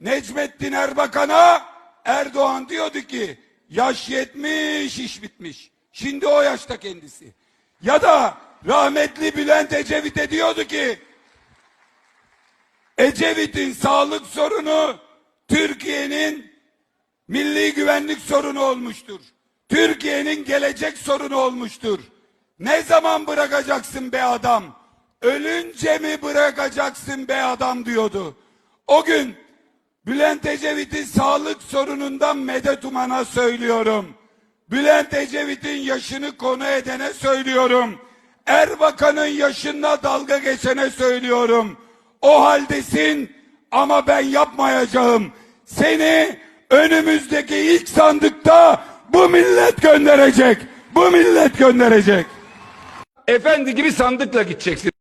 Necmettin Erbakan'a Erdoğan diyordu ki yaş yetmiş iş bitmiş. Şimdi o yaşta kendisi. Ya da rahmetli Bülent Ecevit'e diyordu ki Ecevit'in sağlık sorunu Türkiye'nin milli güvenlik sorunu olmuştur. Türkiye'nin gelecek sorunu olmuştur. Ne zaman bırakacaksın be adam? Ölünce mi bırakacaksın be adam diyordu. O gün Bülent Ecevit'in sağlık sorunundan medet umana söylüyorum. Bülent Ecevit'in yaşını konu edene söylüyorum. Erbakan'ın yaşına dalga geçene söylüyorum. O haldesin ama ben yapmayacağım. Seni önümüzdeki ilk sandıkta bu millet gönderecek. Bu millet gönderecek. Efendi gibi sandıkla gideceksin.